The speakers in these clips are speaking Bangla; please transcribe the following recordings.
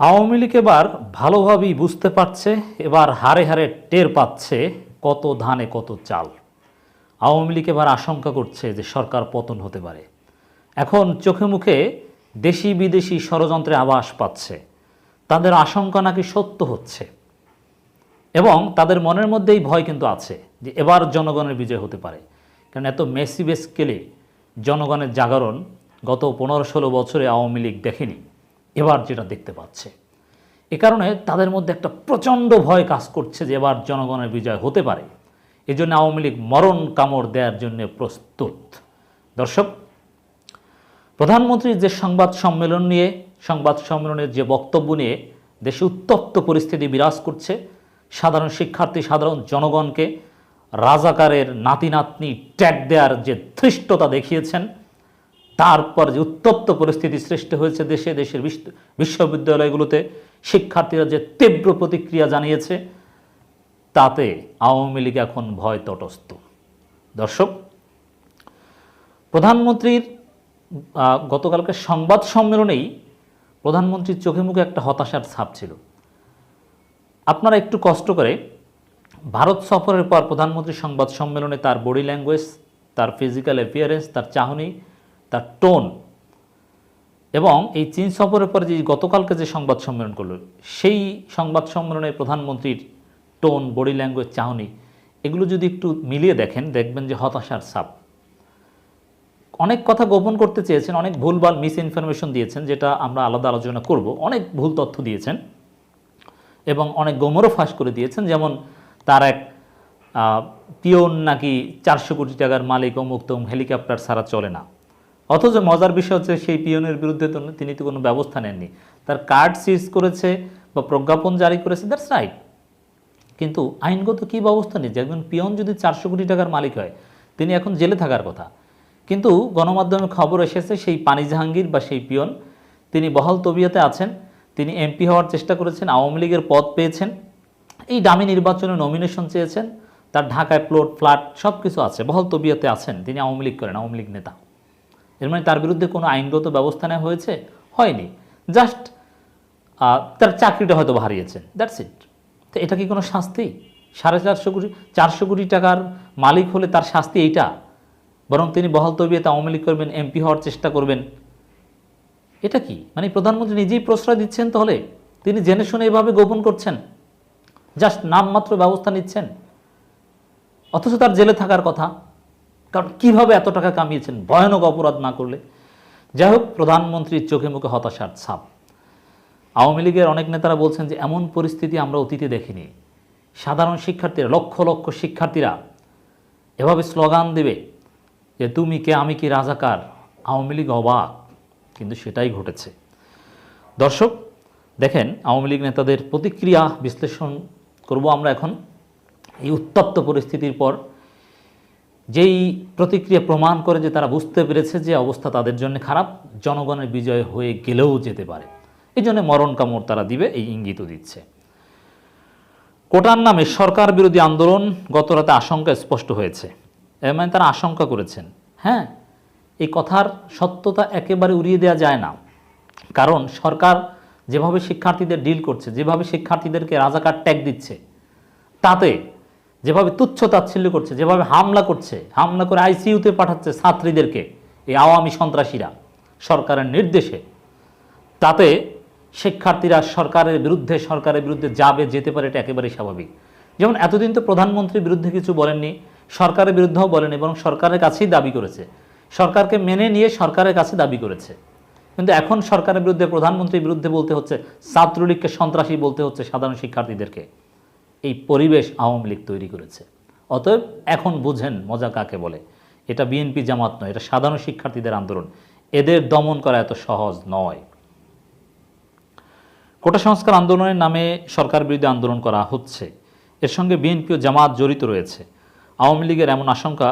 আওয়ামী লীগ এবার ভালোভাবেই বুঝতে পারছে, এবার হারে হারে টের পাচ্ছে কত ধানে কত চাল। আওয়ামী লীগ এবার আশঙ্কা করছে যে সরকার পতন হতে পারে। এখন চোখে মুখে দেশি বিদেশি ষড়যন্ত্রে আভাস পাচ্ছে। তাদের আশঙ্কা নাকি সত্য হচ্ছে? এবং তাদের মনের মধ্যেই ভয় কিন্তু আছে যে এবার জনগণের বিজয় হতে পারে। কারণ এত মেসি স্কেলে জনগণের জাগরণ গত পনেরো ষোলো বছরে আওয়ামী লীগ দেখেনি। এবার যেটা দেখতে পাচ্ছে। এ কারণে তাদের মধ্যে একটা প্রচণ্ড ভয় কাজ করছে যে এবার জনগণের বিজয় হতে পারে। এই জন্য আওয়ামী লীগ মরণ কামড় দেওয়ার জন্য প্রস্তুত। দর্শক, প্রধানমন্ত্রীর যে সংবাদ সম্মেলন নিয়ে, সংবাদ সম্মেলনের যে বক্তব্য নিয়ে দেশে উত্তপ্ত পরিস্থিতি বিরাজ করছে, সাধারণ শিক্ষার্থী, সাধারণ জনগণকে রাজাকারের নাতি নাতনি ট্যাগ দেওয়ার যে ধৃষ্টতা দেখিয়েছেন তারপর যে উত্তপ্ত পরিস্থিতি সৃষ্টি হয়েছে দেশে, দেশের বিশ্ববিদ্যালয়গুলোতে শিক্ষার্থীরা যে তীব্র প্রতিক্রিয়া জানিয়েছে, তাতে আওয়ামী লীগ এখন ভয় তটস্থ। দর্শক, প্রধানমন্ত্রীর গতকালকে সংবাদ সম্মেলনেই প্রধানমন্ত্রীর চোখে মুখে একটা হতাশার ছাপ ছিল। আপনারা একটু কষ্ট করে ভারত সফরের পর প্রধানমন্ত্রী সংবাদ সম্মেলনে তার বডি ল্যাঙ্গুয়েজ, তার ফিজিক্যাল অ্যাপিয়ারেন্স, তার চাহনি তার টোন এবং এই চীন সফরের পরে যে গতকালকে যে সংবাদ সম্মেলন করল, সেই সংবাদ সম্মেলনে প্রধানমন্ত্রীর টোন, বডি ল্যাঙ্গুয়েজ, চাহনি এগুলো যদি একটু মিলিয়ে দেখেন, দেখবেন যে হতাশার সাপ অনেক কথা গোপন করতে চেয়েছেন, অনেক ভুলভাল মিস ইনফরমেশন দিয়েছেন, যেটা আমরা আলাদা আলোচনা করব। অনেক ভুল তথ্য দিয়েছেন এবং অনেক গোমরও ফাঁস করে দিয়েছেন। যেমন তার এক পিওন নাকি চারশো কোটি টাকার মালিক অমুক তমুক হেলিকপ্টার ছাড়া চলে না। অথচ মজার বিষয় হচ্ছে সেই পিয়নের বিরুদ্ধে তো তিনি তো কোনো ব্যবস্থা নেননি। তার কার্ড সিজ করেছে বা প্রজ্ঞাপন জারি করেছে দ্যাটস রাইট কিন্তু আইনগত কী ব্যবস্থা নিচ্ছে একজন পিয়ন যদি চারশো কোটি টাকার মালিক হয়, তিনি এখন জেলে থাকার কথা। কিন্তু গণমাধ্যমে খবর এসেছে, সেই পানি জাহাঙ্গীর বা সেই পিয়ন, তিনি বহাল তবিয়তে আছেন, তিনি এমপি হওয়ার চেষ্টা করেছেন, আওয়ামী লীগের পদ পেয়েছেন, এই দামি নির্বাচনে নমিনেশন চেয়েছেন, তার ঢাকায় প্লট ফ্ল্যাট সব কিছু আছে, বহাল তবিয়তে আছেন, তিনি আওয়ামী লীগ করেন, আওয়ামী লীগ নেতা। এর মানে তার বিরুদ্ধে কোনো আইনগত ব্যবস্থা নেওয়া হয়েছে? হয়নি। জাস্ট তার চাকরিটা হয়তো বা হারিয়েছেন। That's it. তো এটা কি কোনো শাস্তি? সাড়ে চারশো কোটি চারশো কোটি টাকার মালিক হলে তার শাস্তি এইটা? বরং তিনি বহাল তবিয়তে আওয়ামী লীগ করবেন, এমপি হওয়ার চেষ্টা করবেন। এটা কি? মানে প্রধানমন্ত্রী নিজেই প্রশ্রয় দিচ্ছেন তাহলে? তিনি জেনে শুনে এভাবে গোপন করছেন? জাস্ট নামমাত্র ব্যবস্থা নিচ্ছেন? অথচ তার জেলে থাকার কথা। কারণ কীভাবে এত টাকা কামিয়েছেন? ভয়ানক অপরাধ না করলে? যাই হোক, প্রধানমন্ত্রীর চোখে মুখে হতাশার ছাপ। আওয়ামী লীগের অনেক নেতারা বলছেন যে, এমন পরিস্থিতি আমরা অতীতে দেখিনি। সাধারণ শিক্ষার্থীরা, লক্ষ লক্ষ শিক্ষার্থীরা এভাবে স্লোগান দেবে যে, তুমি কে, আমি কি রাজাকার আওয়ামী লীগ অবাক, কিন্তু সেটাই ঘটেছে। দর্শক, দেখেন, আওয়ামী লীগ নেতাদের প্রতিক্রিয়া বিশ্লেষণ করব আমরা এখন। এই উত্তপ্ত পরিস্থিতির পর যেই প্রতিক্রিয়া প্রমাণ করে যে তারা বুঝতে পেরেছে যে অবস্থা তাদের জন্য খারাপ, জনগণের বিজয় হয়ে গেলেও যেতে পারে। এই জন্য মরণ কামড় তারা দিবে, এই ইঙ্গিতও দিচ্ছে। কোটার নামে সরকার বিরোধী আন্দোলন গত রাতে আশঙ্কা স্পষ্ট হয়েছে। এর মানে তারা আশঙ্কা করেছেন। হ্যাঁ এই কথার সত্যতা একেবারে উড়িয়ে দেওয়া যায় না। কারণ সরকার যেভাবে শিক্ষার্থীদের ডিল করছে, যেভাবে শিক্ষার্থীদেরকে রাজাকার ট্যাগ দিচ্ছে, তাতে যেভাবে তুচ্ছ তাচ্ছিল্য করছে, যেভাবে হামলা করছে, হামলা করে আইসিইউতে পাঠাচ্ছে ছাত্রীদেরকে, এই আওয়ামী সন্ত্রাসীরা সরকারের নির্দেশে, তাতে শিক্ষার্থীরা সরকারের বিরুদ্ধে সরকারের বিরুদ্ধে যাবে, যেতে পারে, এটা একেবারেই স্বাভাবিক। যেমন এতদিন তো প্রধানমন্ত্রীর বিরুদ্ধে কিছু বলেননি, সরকারের বিরুদ্ধেও বলেনি বরং সরকারের কাছেই দাবি করেছে। সরকারকে মেনে নিয়ে সরকারের কাছে দাবি করেছে। কিন্তু এখন সরকারের বিরুদ্ধে, প্রধানমন্ত্রীর বিরুদ্ধে বলতে হচ্ছে, ছাত্রলীগকে সন্ত্রাসী বলতে হচ্ছে সাধারণ শিক্ষার্থীদেরকে। এই পরিবেশ আওয়ামী লীগ তৈরি করেছে। অতএব এখন বুঝেন মজা কাকে বলে। এটা বিএনপি জামাত নয়, এটা সাধারণ শিক্ষার্থীদের আন্দোলন। এদের দমন করা এত সহজ নয়। কোটা সংস্কার আন্দোলনের নামে সরকার বিরুদ্ধে আন্দোলন করা হচ্ছে। এর সঙ্গে বিএনপি ও জামাত জড়িত রয়েছে। আওয়ামী লীগের এমন আশঙ্কা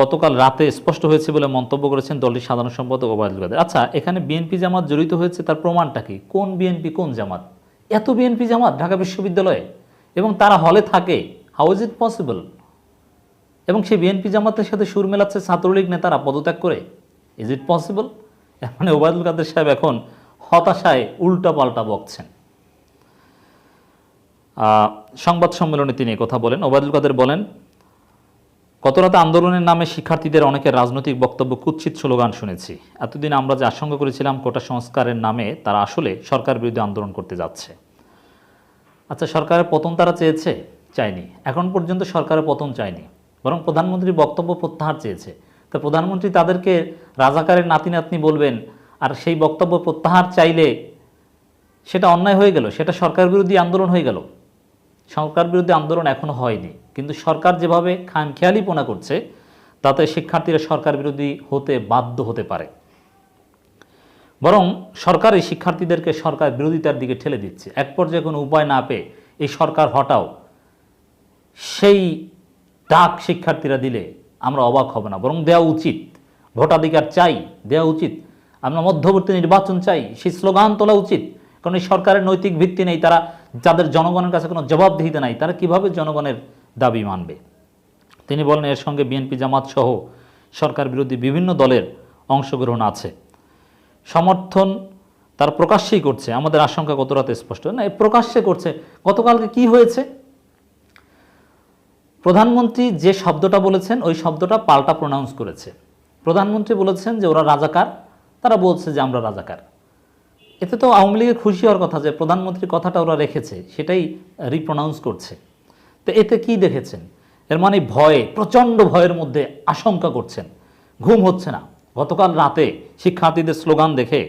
গতকাল রাতে স্পষ্ট হয়েছে বলে মন্তব্য করেছেন দলটির সাধারণ সম্পাদক ওবায়দুল কাদের। আচ্ছা এখানে বিএনপি জামাত জড়িত হয়েছে, তার প্রমাণটা কি? কোন বিএনপি, কোন জামাত? এত বিএনপি জামাত ঢাকা বিশ্ববিদ্যালয়ে, এবং তারা হলে থাকে হাউ ইজ ইট পসিবল এবং সেই বিএনপি জামাতের সাথে সুর মেলাচ্ছে ছাত্রলীগ নেতারা পদত্যাগ করে ইজ ইট পসিবল মানে ওবায়দুল কাদের সাহেব এখন হতাশায় উল্টাপাল্টা বকছেন। সংবাদ সম্মেলনে তিনি কথা বলেন। ওবায়দুল কাদের বলেন গত রাতে আন্দোলনের নামে শিক্ষার্থীদের অনেকের রাজনৈতিক বক্তব্য কুৎসিত স্লোগান শুনেছি। এতদিন আমরা যে আশঙ্কা করেছিলাম কোটা সংস্কারের নামে, তারা আসলে সরকার বিরুদ্ধে আন্দোলন করতে যাচ্ছে। আচ্ছা সরকারের পতন তারা চেয়েছে? চায়নি। এখন পর্যন্ত সরকারের পতন চায়নি। বরং প্রধানমন্ত্রী বক্তব্য প্রত্যাহার চেয়েছে। তো প্রধানমন্ত্রী তাদেরকে রাজাকারের নাতি নাতনি বলবেন, আর সেই বক্তব্য প্রত্যাহার চাইলে সেটা অন্যায় হয়ে গেল, সেটা সরকার বিরোধী আন্দোলন হয়ে গেল। সরকার বিরোধী আন্দোলন এখনও হয়নি। কিন্তু সরকার যেভাবে খামখেয়ালিপনা করছে, তাতে শিক্ষার্থীরা সরকার বিরোধী হতে বাধ্য হতে পারে। বরং সরকার এই শিক্ষার্থীদেরকে সরকার বিরোধিতার দিকে ঠেলে দিচ্ছে। এক পর্যায়ে কোনো উপায় না পেয়ে এই সরকার হটাও সেই ডাক শিক্ষার্থীরা দিলে আমরা অবাক হব না। বরং দেওয়া উচিত, ভোটাধিকার চাই দেওয়া উচিত, আমরা মধ্যবর্তী নির্বাচন চাই, সেই স্লোগান তোলা উচিত কারণ এই সরকারের নৈতিক ভিত্তি নেই, তারা যাদের জনগণের কাছে কোনো জবাবদিহিতা নাই, তারা কীভাবে জনগণের দাবি মানবে? তিনি বলেন, এর সঙ্গে বিএনপি, জামাত সহ সরকার বিরোধী বিভিন্ন দলের অংশগ্রহণ আছে। সমর্থন তার প্রকাশ্যেই করছে, আমাদের আশঙ্কা কত রাতে স্পষ্ট। না, এ প্রকাশ্যে করছে। গতকালকে কি হয়েছে? প্রধানমন্ত্রী যে শব্দটা বলেছেন, ওই শব্দটা পাল্টা প্রোনাউন্স করেছে। প্রধানমন্ত্রী বলেছেন যে ওরা রাজাকার, তারা বলছে যে আমরা রাজাকার। এতে তো আওয়ামী লীগের খুশি হওয়ার কথা যে প্রধানমন্ত্রীর কথাটা ওরা রেখেছে, সেটাই রিপ্রোনাউন্স করছে। তো এতে কি দেখেছেন? এর মানে ভয়ে, প্রচণ্ড ভয়ের মধ্যে আশঙ্কা করছেন। ঘুম হচ্ছে না। গতকাল রাতে শিক্ষার্থীদের স্লোগান দেখে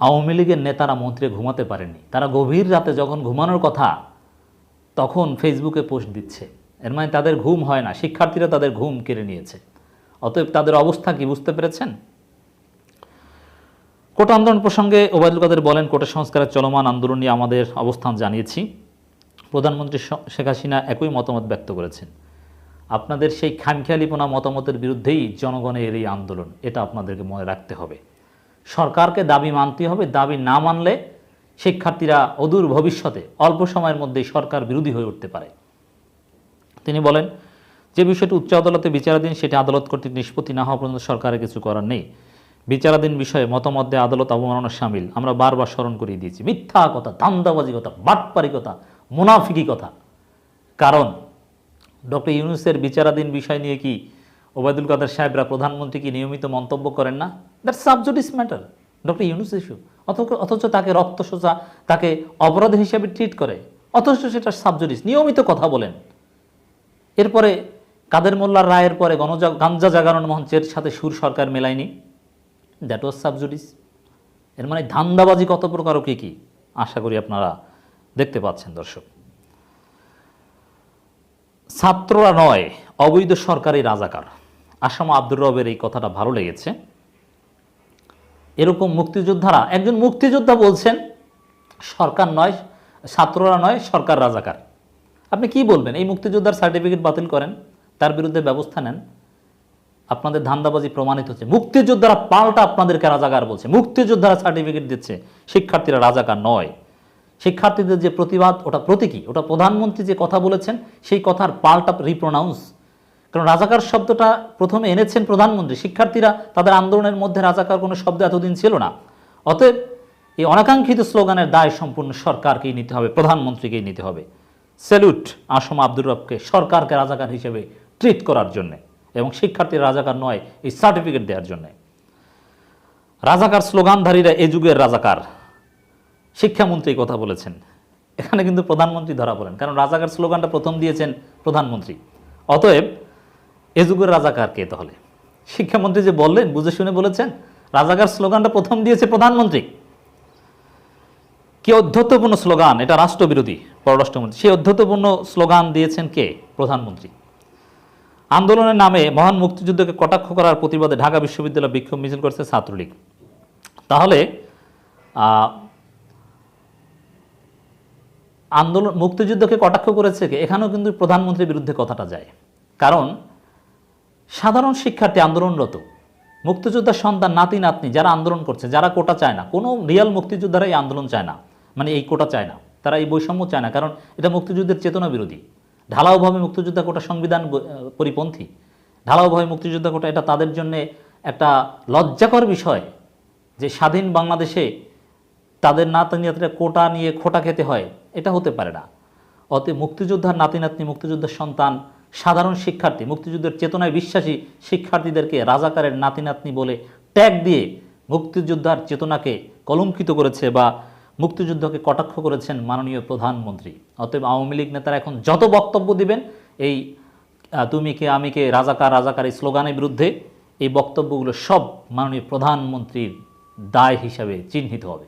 আওয়ামী লীগের নেতারা মন্ত্রী ঘুমাতে পারেনি তারা গভীর রাতে যখন ঘুমানোর কথা, তখন ফেসবুকে পোস্ট দিচ্ছে। এর মানে তাদের ঘুম হয় না। শিক্ষার্থীরা তাদের ঘুম কেড়ে নিয়েছে। অতএব তাদের অবস্থা কি বুঝতে পেরেছেন? কোটা আন্দোলন প্রসঙ্গে ওবায়দুল কাদের বলেন, কোটা সংস্কারের চলমান আন্দোলন নিয়ে আমাদের অবস্থান জানিয়েছি। প্রধানমন্ত্রী শেখ হাসিনা একই মতামত ব্যক্ত করেছেন। আপনাদের সেই খামখেয়ালিপনা মতামতের বিরুদ্ধেই জনগণের এই আন্দোলন, এটা আপনাদেরকে মনে রাখতে হবে। সরকারকে দাবি মানতে হবে, দাবি না মানলে শিক্ষার্থীরা অদূর ভবিষ্যতে অল্প সময়ের মধ্যেই সরকার বিরোধী হয়ে উঠতে পারে। তিনি বলেন, যে বিষয়টি উচ্চ আদালতে বিচারাধীন, সেটি আদালত কর্তৃক নিষ্পত্তি না হওয়া পর্যন্ত সরকারের কিছু করার নেই। বিচারাধীন বিষয়ে মতামত দিয়ে আদালত অবমাননা সামিল। আমরা বারবার স্মরণ করিয়ে দিয়েছি। মিথ্যা কথা ধান্দাবাজি কথা, বাটপারি কথা, মুনাফিকি কথা। কারণ ডক্টর ইউনুসের বিচারাধীন বিষয় নিয়ে কি ওবায়দুল কাদের সাহেবরা প্রধানমন্ত্রী কি নিয়মিত মন্তব্য করেন না? That sub judice matter doctor Yunus issue অথচ অথচ তাকে রক্ত সোজা তাকে অপরাধ হিসেবে ট্রিট করে। অথচ সেটা সাবজুডিস নিয়মিত কথা বলেন। এরপরে কাদের মোল্লার রায়ের পরে গণজা গাঞ্জা জাগরণ মঞ্চের সাথে সুর সরকার মেলায়নি। দ্যাট ওয়াজ সাবজুডিস এর মানে ধান্দাবাজি কত প্রকার কী কী? আশা করি আপনারা দেখতে পাচ্ছেন, দর্শক। ছাত্ররা নয়, অবৈধ সরকারি রাজাকার। আসাম আব্দুর রবের এই কথাটা ভালো লেগেছে। এরকম মুক্তিযোদ্ধারা, একজন মুক্তিযোদ্ধা বলছেন, সরকার নয়, ছাত্ররা নয়, সরকার রাজাকার। আপনি কি বলবেন? এই মুক্তিযোদ্ধার সার্টিফিকেট বাতিল করেন, তার বিরুদ্ধে ব্যবস্থা নেন। আপনাদের ধান্দাবাজি প্রমাণিত হচ্ছে। মুক্তিযোদ্ধারা পাল্টা আপনাদেরকে রাজাকার বলছে। মুক্তিযোদ্ধারা সার্টিফিকেট দিচ্ছে, শিক্ষার্থীরা রাজাকার নয়। শিক্ষার্থীদের যে প্রতিবাদ, ওটা প্রতীকী। ওটা প্রধানমন্ত্রী যে কথা বলেছেন, সেই কথার পাল্টা রিপ্রোনাউন্স কারণ রাজাকার শব্দটা প্রথমে এনেছেন প্রধানমন্ত্রী। শিক্ষার্থীরা তাদের আন্দোলনের মধ্যে রাজাকার কোনো শব্দ এতদিন ছিল না। অতএব এই অনাকাঙ্ক্ষিত স্লোগানের দায় সম্পূর্ণ সরকারকেই নিতে হবে, প্রধানমন্ত্রীকেই নিতে হবে। স্যালুট আসম আব্দুর রবকে সরকারকে রাজাকার হিসেবে ট্রিট করার জন্যে। এবং শিক্ষার্থীর রাজাকার নয়, এই সার্টিফিকেট দেওয়ার জন্যে। রাজাকার স্লোগানধারীরা এ যুগের রাজাকার। শিক্ষামন্ত্রী কথা বলেছেন। এখানে কিন্তু প্রধানমন্ত্রী ধরা পড়েন, কারণ রাজাকার স্লোগানটা প্রথম দিয়েছেন প্রধানমন্ত্রী। অতএব এ যুগের রাজাকার কে তাহলে? শিক্ষামন্ত্রী যে বললেন, বুঝে শুনে বলেছেন, রাজাকার স্লোগানটা প্রথম দিয়েছে প্রধানমন্ত্রী। কি অধ্যত্বপূর্ণ স্লোগান, এটা রাষ্ট্রবিরোধী, পররাষ্ট্রমন্ত্রী। সেই অধ্যত্বপূর্ণ স্লোগান দিয়েছেন কে? প্রধানমন্ত্রী। আন্দোলনের নামে মহান মুক্তিযুদ্ধকে কটাক্ষ করার প্রতিবাদে ঢাকা বিশ্ববিদ্যালয় বিক্ষোভ মিছিল করেছে ছাত্রলীগ। তাহলে আন্দোলন, মুক্তিযুদ্ধকে কটাক্ষ করেছে এখানেও কিন্তু প্রধানমন্ত্রীর বিরুদ্ধে কথাটা যায়। কারণ, সাধারণ শিক্ষার্থী আন্দোলনরত মুক্তিযোদ্ধার সন্তান, নাতি, নাতনি যারা আন্দোলন করছে, যারা কোটা চায় না, কোনো রিয়াল মুক্তিযোদ্ধারা এই আন্দোলন চায় না। মানে এই কোটা চায় না, তারা এই বৈষম্য চায় না, কারণ এটা মুক্তিযুদ্ধের চেতনা বিরোধী। ঢালাওভাবে মুক্তিযোদ্ধা কোটা সংবিধান পরিপন্থী। ঢালাওভাবে মুক্তিযোদ্ধা কোটা এটা তাদের জন্য একটা লজ্জাকর বিষয় যে স্বাধীন বাংলাদেশে তাদের নাতি নাতিরা কোটা নিয়ে খোটা খেতে হয়, এটা হতে পারে না। অতএব মুক্তিযোদ্ধার নাতি নাতনি মুক্তিযোদ্ধার সন্তান, সাধারণ শিক্ষার্থী, মুক্তিযুদ্ধের চেতনায় বিশ্বাসী শিক্ষার্থীদেরকে রাজাকারের নাতি নাতনি বলে ট্যাগ দিয়ে মুক্তিযোদ্ধার চেতনাকে কলঙ্কিত করেছে বা মুক্তিযুদ্ধকে কটাক্ষ করেছেন মাননীয় প্রধানমন্ত্রী। অতএব আওয়ামী লীগ নেতারা এখন যত বক্তব্য দিবেন, এই তুমি কে, আমি কে, রাজাকার রাজাকার এই স্লোগানের বিরুদ্ধে এই বক্তব্যগুলো সব মাননীয় প্রধানমন্ত্রীর দায় হিসাবে চিহ্নিত হবে।